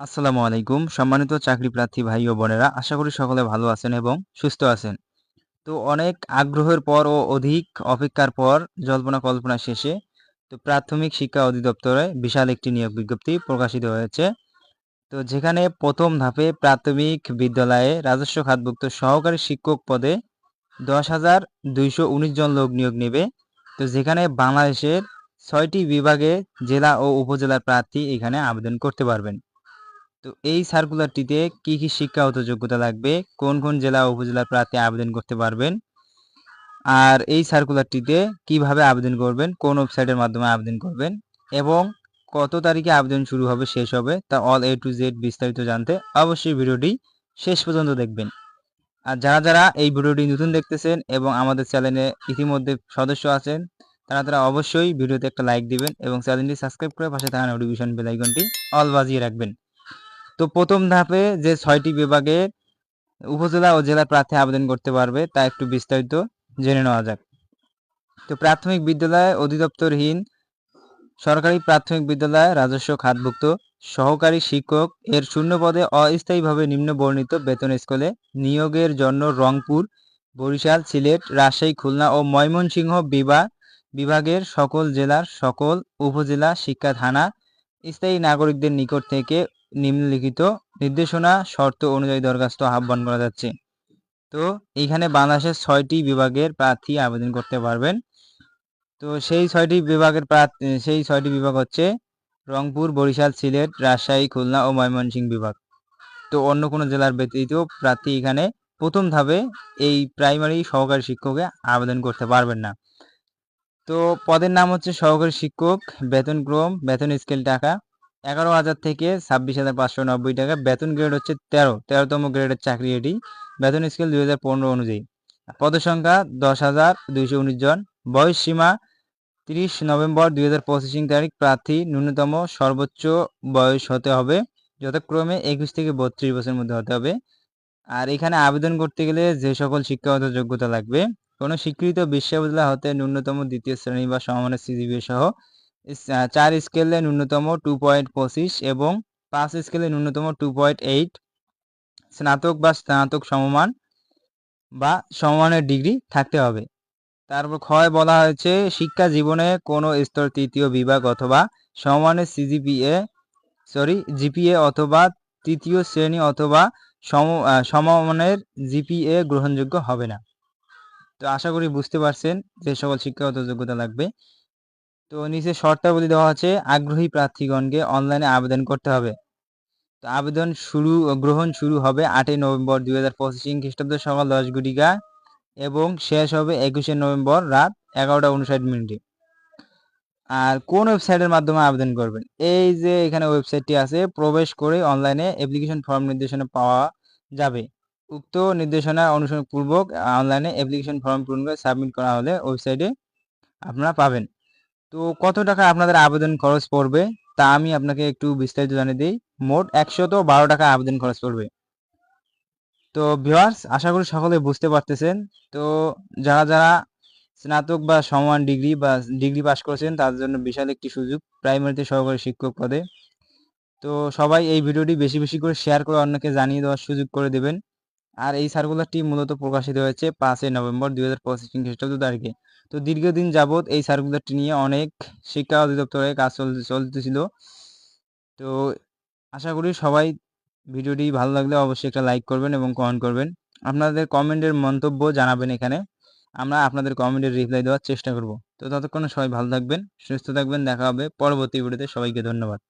আসসালামু আলাইকুম। সম্মানিত চাকরি প্রার্থী ভাই ও বোনেরা, আশা করি সকলে ভালো আছেন এবং সুস্থ আছেন। তো অনেক আগ্রহের পর ও অধিক অপেক্ষার পর জল্পনা কল্পনা শেষে তো প্রাথমিক শিক্ষা অধিদপ্তরে বিশাল একটি নিয়োগ বিজ্ঞপ্তি প্রকাশিত হয়েছে। তো যেখানে প্রথম ধাপে প্রাথমিক বিদ্যালয়ে রাজস্ব খাতভুক্ত সহকারী শিক্ষক পদে দশ হাজার দুইশো জন লোক নিয়োগ নেবে। তো যেখানে বাংলাদেশের ছয়টি বিভাগে জেলা ও উপজেলার প্রার্থী এখানে আবেদন করতে পারবেন। তো এই সার্কুলারটিতে কি কি শিক্ষাগত যোগ্যতা লাগবে? কোন কোন জেলা উপজেলার প্রার্থী আবেদন করতে পারবেন? আর এই সার্কুলারটিতে কীভাবে আবেদন করবেন? কোন ওয়েবসাইটের মাধ্যমে আবেদন করবেন? এবং কত তারিখে আবেদন শুরু হবে, শেষ হবে? তা অল এ টু জেড বিস্তারিত জানতে অবশ্যই ভিডিওটি শেষ পর্যন্ত দেখবেন। আর যারা যারা এই ভিডিওটি নতুন দেখতেছেন এবং আমাদের চ্যানেলে ইতিমধ্যে সদস্য আছেন, তারা তারা অবশ্যই ভিডিওতে একটা লাইক দিবেন এবং চ্যানেলটি সাবস্ক্রাইব করে পাশে থাকা নোটিফিকেশন বেল আইকনটি অল বাজিয়ে রাখবেন। তো প্রথম ধাপে যে ছয়টি বিভাগে উপজেলা ও জেলা প্রার্থী আবেদন করতে পারবে, তা একটু বিস্তারিত জেনে নেওয়া যাক। তো প্রাথমিক বিদ্যালয় অধিদপ্তরহীন সরকারি প্রাথমিক বিদ্যালয় রাজস্ব খাতভুক্ত সহকারী শিক্ষক এর শূন্য পদে অস্থায়ীভাবে নিম্ন বর্ণিত বেতন স্কুলে নিয়োগের জন্য রংপুর, বরিশাল, সিলেট, রাজশাহী, খুলনা ও ময়মনসিংহ বিভাগ বিভাগের সকল জেলার সকল উপজেলা শিক্ষা থানা স্থায়ী নাগরিকদের নিকট থেকে নিম্নলিখিত নির্দেশনা শর্ত অনুযায়ী দরখাস্ত আহ্বান করা যাচ্ছে। তো এইখানে বাংলাদেশের ছয়টি বিভাগের প্রার্থী আবেদন করতে পারবেন। তো সেই ছয়টি বিভাগের প্রার্থী, সেই ছয়টি বিভাগ হচ্ছে রংপুর, বরিশাল, সিলেট, রাজশাহী, খুলনা ও ময়মনসিংহ বিভাগ। তো অন্য কোনো জেলার ব্যতীত প্রার্থী এখানে প্রথম ধাপে এই প্রাইমারি সহকারী শিক্ষকে আবেদন করতে পারবেন না। তো পদের নাম হচ্ছে সহকারী শিক্ষক, বেতন ক্রম, বেতন স্কেল টাকা এগারো হাজার থেকে ছাব্বিশ হাজার পাঁচশো নব্বই টাকা। বেতন গ্রেড হচ্ছে তেরো। তেরোতম গ্রেডের চাকরি এটি বেতন স্কেল দুই হাজার পনেরো অনুযায়ী। পদসংখ্যা দশ হাজার দুইশো উনিশ জন। বয়স সীমা তিরিশ নভেম্বর দুই হাজার পঁচিশ তারিখ। প্রার্থী ন্যূনতম সর্বোচ্চ বয়স হতে হবে। যথাক্রমে একুশ থেকে বত্রিশ বছরের মধ্যে হতে হবে। আর এখানে আবেদন করতে গেলে যে সকল শিক্ষাগত যোগ্যতা লাগবে। কোনো স্বীকৃত বিশ্ববিদ্যালয় হতে ন্যূনতম দ্বিতীয় শ্রেণি বা সমমানের সিজিবি সহ চার স্কেলে ন্যূনতম টু পয়েন্ট পঁচিশ এবং পাঁচ স্কেলে ন্যূনতম টু পয়েন্ট এইট স্নাতক বা স্নাতক সমমান বা সমমানের ডিগ্রি থাকতে হবে। তারপর ক্ষয় বলা হয়েছে, শিক্ষা জীবনে কোনো স্তর তৃতীয় বিভাগ অথবা সমমানের সিজিপিএ সরি জিপিএ অথবা তৃতীয় শ্রেণি অথবা সম সমমানের জিপিএ গ্রহণযোগ্য হবে না। তো আশা করি বুঝতে পারছেন যে সকল শিক্ষাগত যোগ্যতা লাগবে। তো নিচে শর্তাবলী দেওয়া আছে, আগ্রহী প্রার্থীগণকে অনলাইনে আবেদন করতে হবে। তো আবেদন শুরু, গ্রহণ শুরু হবে আটই নভেম্বর দুই হাজার পঁচিশ খ্রিস্টাব্দ সকাল দশ ঘটিকা এবং শেষ হবে একুশে নভেম্বর রাত এগারোটা উনষাট মিনিটে। আর কোন ওয়েবসাইটের মাধ্যমে আবেদন করবেন? এই যে এখানে ওয়েবসাইটটি আছে, প্রবেশ করে অনলাইনে অ্যাপ্লিকেশন ফর্ম নির্দেশনা পাওয়া যাবে। উক্ত নির্দেশনা অনুসরণ পূর্বক অনলাইনে অ্যাপ্লিকেশন ফর্ম পূরণ করে সাবমিট করা হলে ওয়েবসাইটে আপনারা পাবেন। তো কত টাকা আপনাদের আবেদন খরচ পড়বে? তা আমি আপনাকে একটু বিস্তারিত জানিয়ে দিই। মোট একশত বারো টাকা আবেদন খরচ পড়বে। তো ভিওয়ার্স আশা করি সকলে বুঝতে পারতেছেন। তো যারা যারা স্নাতক বা সমান ডিগ্রি বা ডিগ্রি পাশ করেছেন তাদের জন্য বিশাল একটি সুযোগ প্রাইমারিতে সহকারী শিক্ষক পদে। তো সবাই এই ভিডিওটি বেশি বেশি করে শেয়ার করে অন্যকে জানিয়ে দেওয়ার সুযোগ করে দেবেন। আর এই সার্কুলারটি মূলত প্রকাশিত হয়েছে পাঁচই নভেম্বর দুই হাজার পঁচিশ খ্রিস্টাব্দ তারিখে। তো দীর্ঘদিন যাবৎ এই সার্কুলারটি নিয়ে অনেক শিক্ষা অধিদপ্তরে কাজ চলতে, চলতেছিল। তো আশা করি সবাই ভিডিওটি ভালো লাগলে অবশ্যই একটা লাইক করবেন এবং কমেন্ট করবেন। আপনাদের কমেন্টের মন্তব্য জানাবেন এখানে। আমরা আপনাদের কমেন্টের রিপ্লাই দেওয়ার চেষ্টা করব। তো ততক্ষণে সবাই ভালো থাকবেন, সুস্থ থাকবেন, দেখা হবে পরবর্তী ভিডিওতে। সবাইকে ধন্যবাদ।